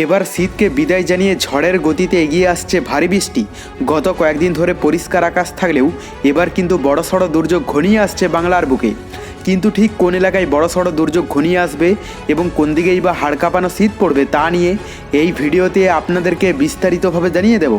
এবার শীতকে বিদায় জানিয়ে ঝড়ের গতিতে এগিয়ে আসছে ভারী বৃষ্টি। গত কয়েকদিন ধরে পরিষ্কার আকাশ থাকলেও এবার কিন্তু বড়সড় দুর্যোগ ঘনিয়ে আসছে বাংলার বুকে। কিন্তু ঠিক কোন এলাকায় বড়সড় দুর্যোগ ঘনিয়ে আসবে এবং কোন দিকেই বা হাড় কাঁপানো শীত পড়বে তা নিয়ে এই ভিডিওতে আপনাদেরকে বিস্তারিতভাবে জানিয়ে দেব।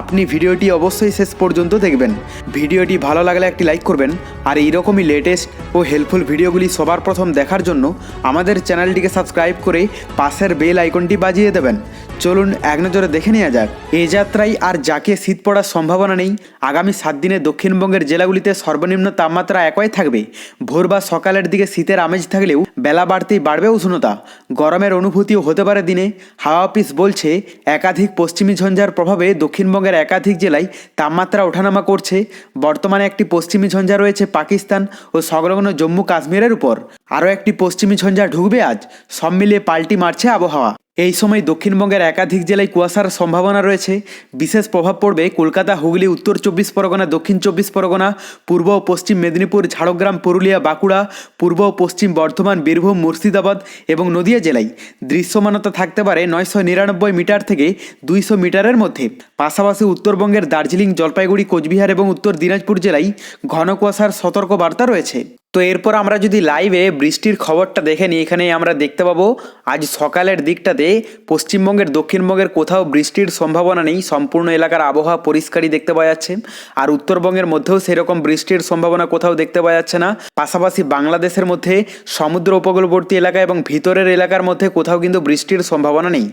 আপনি ভিডিওটি অবশ্যই শেষ পর্যন্ত দেখবেন। ভিডিওটি ভালো লাগলে একটি লাইক করবেন। আর এইরকমই লেটেস্ট ও হেল্পফুল ভিডিওগুলি সবার প্রথম দেখার জন্য আমাদের চ্যানেলটিকে সাবস্ক্রাইব করে পাশের বেল আইকনটি বাজিয়ে দেবেন। চলুন এক নজরে দেখে নেওয়া যাক। এ যাত্রায় আর যাকে শীত পড়ার সম্ভাবনা নেই, আগামী সাত দিনে দক্ষিণবঙ্গের জেলাগুলিতে সর্বনিম্ন তাপমাত্রা একই থাকবে। ভোর বা সকালের দিকে শীতের আমেজ থাকলেও বেলা বাড়তেই বাড়বে উষ্ণতা। গরমের অনুভূতিও হতে পারে দিনে। হাওয়া অফিস বলছে, একাধিক পশ্চিমী ঝঞ্ঝার প্রভাবে দক্ষিণবঙ্গের একাধিক জেলায় তাপমাত্রা ওঠানামা করছে। বর্তমানে একটি পশ্চিমী ঝঞ্ঝা রয়েছে পাকিস্তান ও সংলগ্ন জম্মু কাশ্মীরের উপর। আরও একটি পশ্চিমী ঝঞ্ঝা ঢুকবে আজ। সব মিলিয়ে পাল্টি মারছে আবহাওয়া। এই সময় দক্ষিণবঙ্গের একাধিক জেলায় কুয়াশার সম্ভাবনা রয়েছে। বিশেষ প্রভাব পড়বে কলকাতা, হুগলি, উত্তর চব্বিশ পরগনা, দক্ষিণ চব্বিশ পরগনা, পূর্ব ও পশ্চিম মেদিনীপুর, ঝাড়গ্রাম, পুরুলিয়া, বাঁকুড়া, পূর্ব ও পশ্চিম বর্ধমান, বীরভূম, মুর্শিদাবাদ এবং নদিয়া জেলায় দৃশ্যমানতা থাকতে পারে নয়শো নিরানব্বই মিটার থেকে দুইশো মিটারের মধ্যে। পাশাপাশি উত্তরবঙ্গের দার্জিলিং, জলপাইগুড়ি, কোচবিহার এবং উত্তর দিনাজপুর জেলায় ঘন কুয়াশার সতর্ক বার্তা রয়েছে। তো এরপর আমরা যদি লাইভে বৃষ্টির খবরটা দেখে নিই, এখানে আমরা দেখতে পাবো, আজ সকালের দিকটাতে পশ্চিমবঙ্গের, দক্ষিণবঙ্গের কোথাও বৃষ্টির সম্ভাবনা নেই, সম্পূর্ণ এলাকার আবহাওয়া পরিষ্কারই দেখতে পাওয়া যাচ্ছে, আর উত্তরবঙ্গের মধ্যেও সেরকম বৃষ্টির সম্ভাবনা কোথাও দেখতে পাওয়া যাচ্ছে না, পাশাপাশি বাংলাদেশের মধ্যে সমুদ্র উপকূলবর্তী এলাকা এবং ভিতরের এলাকার মধ্যে কোথাও কিন্তু বৃষ্টির সম্ভাবনা নেই,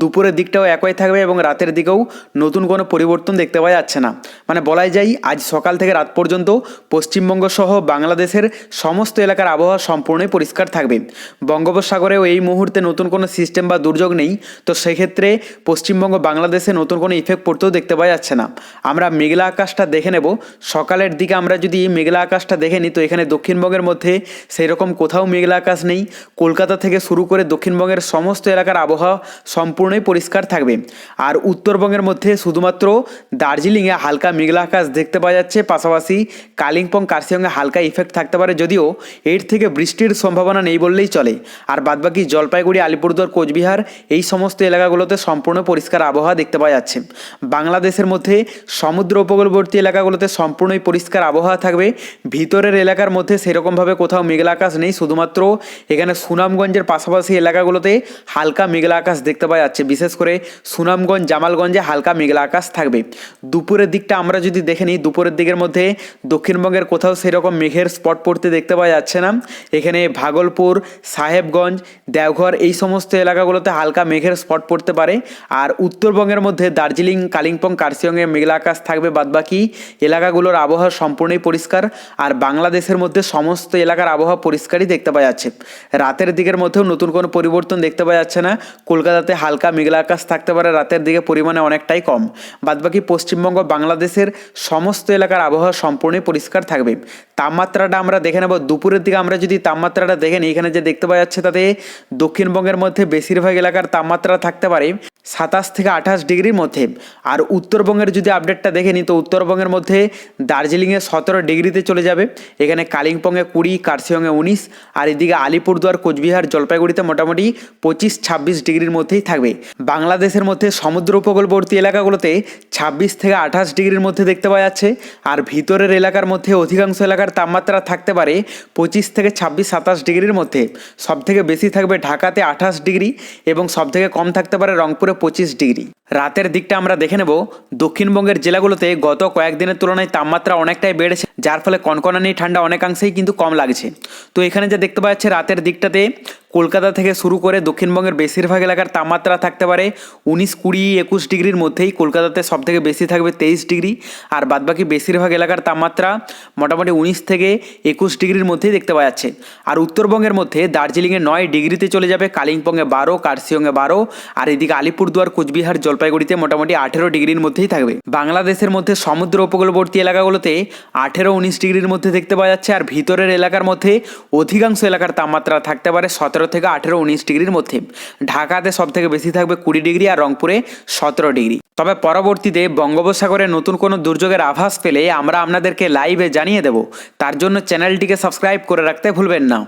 দুপুরের দিকটাও একই থাকবে এবং রাতের দিকেও নতুন কোনো পরিবর্তন দেখতে পাওয়া যাচ্ছে না মানে বলাই যায় আজ সকাল থেকে রাত পর্যন্ত পশ্চিমবঙ্গ সহ বাংলাদেশের সমস্ত এলাকার আবহাওয়া সম্পূর্ণই পরিষ্কার থাকবে। বঙ্গোপসাগরেও এই মুহূর্তে নতুন কোনো সিস্টেম বা দুর্যোগ নেই, তো সেক্ষেত্রে পশ্চিমবঙ্গ বাংলাদেশে নতুন কোনো ইফেক্ট পড়তেও দেখতে পাওয়া যাচ্ছে না। আমরা মেঘলা আকাশটা দেখে নেব। সকালের দিকে আমরা যদি এই মেঘলা আকাশটা দেখে নিই, তো এখানে দক্ষিণবঙ্গের মধ্যে সেই রকম কোথাও মেঘলা আকাশ নেই। কলকাতা থেকে শুরু করে দক্ষিণবঙ্গের সমস্ত এলাকার আবহাওয়া সম্পূর্ণই পরিষ্কার থাকবে। আর উত্তরবঙ্গের মধ্যে শুধুমাত্র দার্জিলিংয়ে হালকা মেঘলা আকাশ দেখতে পাওয়া যাচ্ছে। পাশাপাশি কালিম্পং, কার্শিয়ংয়ে হালকা ইফেক্ট থাকতে পারে। যদিও এর থেকে বৃষ্টির সম্ভাবনা নেই বললেই চলে। আর বাদবাকি জলপাইগুড়ি, আলিপুরদুয়ার, কোচবিহার এই সমস্ত এলাকাগুলোতে সম্পূর্ণ পরিষ্কার আবহাওয়া দেখতে পাওয়া যাচ্ছে। বাংলাদেশের মধ্যে সমুদ্র উপকূলবর্তী এলাকাগুলোতে সম্পূর্ণই পরিষ্কার আবহাওয়া থাকবে। ভিতরের এলাকার মধ্যে সেরকমভাবে কোথাও মেঘলা আকাশ নেই। শুধুমাত্র এখানে সুনামগঞ্জের পাশাপাশি এলাকাগুলোতে হালকা মেঘলা আকাশ দেখতে পাওয়া যাচ্ছে। বিশেষ করে সুনামগঞ্জ, জামালগঞ্জে হালকা মেঘলা আকাশ থাকবে। দুপুরের দিকটা আমরা যদি দেখে নিই, দুপুরের দিকের মধ্যে দক্ষিণবঙ্গের কোথাও সেরকম মেঘের স্পট পড়তে দেখতে পাওয়া যাচ্ছে না। এখানে ভাগলপুর, সাহেবগঞ্জ, দেওঘর এই সমস্ত এলাকাগুলোতে হালকা মেঘের স্পট পড়তে পারে। আর উত্তরবঙ্গের মধ্যে দার্জিলিং, কালিম্পং কার্শিয়ংয়ে মেঘলা আকাশ থাকবে বাদবাকি এলাকাগুলোর আবহাওয়া সম্পূর্ণই পরিষ্কার। আর বাংলাদেশের মধ্যে সমস্ত এলাকার আবহাওয়া পরিষ্কারই দেখতে পাওয়া যাচ্ছে। রাতের দিকের মধ্যেও নতুন কোনো পরিবর্তন দেখতে পাওয়া যাচ্ছে না। কলকাতাতে হালকা মেঘলা আকাশ থাকতে পারে, রাতের দিকে পরিমাণে অনেকটাই কম। বাদবাকি পশ্চিমবঙ্গ, বাংলাদেশের সমস্ত এলাকার আবহাওয়া সম্পূর্ণই পরিষ্কার থাকবে। তাপমাত্রাটা আমরা দেখে নেব। দুপুরের দিকে আমরা যদি তাপমাত্রাটা দেখে নিই, এখানে যে দেখতে পাওয়া যাচ্ছে তাতে দক্ষিণবঙ্গের মধ্যে বেশিরভাগ এলাকার তাপমাত্রা থাকতে পারে। সাতাশ থেকে আঠাশ ডিগ্রির মধ্যে। আর উত্তরবঙ্গের যদি আপডেটটা দেখে নিই, তো উত্তরবঙ্গের মধ্যে দার্জিলিংয়ে সতেরো ডিগ্রিতে চলে যাবে, এখানে কালিম্পংয়ে কুড়ি, কার্শিয়ংয়ে উনিশ, আর এদিকে আলিপুরদুয়ার, কোচবিহার, জলপাইগুড়িতে মোটামুটি পঁচিশ, ছাব্বিশ ডিগ্রির মধ্যেই থাকবে। বাংলাদেশের মধ্যে সমুদ্র উপকূলবর্তী এলাকাগুলোতে ছাব্বিশ থেকে আঠাশ ডিগ্রির মধ্যে দেখতে পাওয়া যাচ্ছে, আর ভিতরের এলাকার মধ্যে অধিকাংশ এলাকার তাপমাত্রা থাকতে পারে পঁচিশ থেকে ছাব্বিশ, সাতাশ ডিগ্রির মধ্যে। সব থেকে বেশি থাকবে ঢাকাতে আঠাশ ডিগ্রি এবং সব থেকে কম থাকতে পারে রংপুরে পঁচিশ ডিগ্রি। রাতের দিকটা আমরা দেখে নেব। দক্ষিণবঙ্গের জেলাগুলোতে গত কয়েকদিনের তুলনায় তাপমাত্রা অনেকটাই বেড়েছে, যার ফলে কনকনানি, ঠান্ডা অনেকাংশেই কিন্তু কম লাগছে। তো এখানে যা দেখতে পাওয়া যাচ্ছে, রাতের দিকটাতে কলকাতা থেকে শুরু করে দক্ষিণবঙ্গের বেশিরভাগ এলাকার তাপমাত্রা থাকতে পারে উনিশ, কুড়ি, একুশ ডিগ্রির মধ্যেই কলকাতাতে সব থেকে বেশি থাকবে তেইশ ডিগ্রি। আর বাদবাকি বেশিরভাগ এলাকার তাপমাত্রা মোটামুটি উনিশ থেকে একুশ ডিগ্রির মধ্যেই দেখতে পাওয়া যাচ্ছে। আর উত্তরবঙ্গের মধ্যে দার্জিলিংয়ে নয় ডিগ্রিতে চলে যাবে, কালিম্পংয়ে বারো, কার্শিয়ংয়ে বারো, আর এদিকে আলিপুরদুয়ার, কোচবিহার জলপাইগুড়িতে মোটামুটি আঠেরো ডিগ্রির মধ্যেই থাকবে। বাংলাদেশের মধ্যে সমুদ্র উপকূলবর্তী এলাকাগুলোতে আঠেরো উনিশ ডিগ্রির মধ্যে দেখতে পাওয়া যাচ্ছে, আর ভিতরের এলাকার মধ্যে অধিকাংশ এলাকার তাপমাত্রা থাকতে পারে সতেরো থেকে আঠেরো উনিশ ডিগ্রির মধ্যে। ঢাকাতে সব থেকে বেশি থাকবে কুড়ি ডিগ্রি আর রংপুরে সতেরো ডিগ্রি। তবে পরবর্তীতে বঙ্গোপসাগরে নতুন কোনো দুর্যোগের আভাস পেলে আমরা আপনাদেরকে লাইভে জানিয়ে দেব। তার জন্য চ্যানেলটিকে সাবস্ক্রাইব করে রাখতে ভুলবেন না।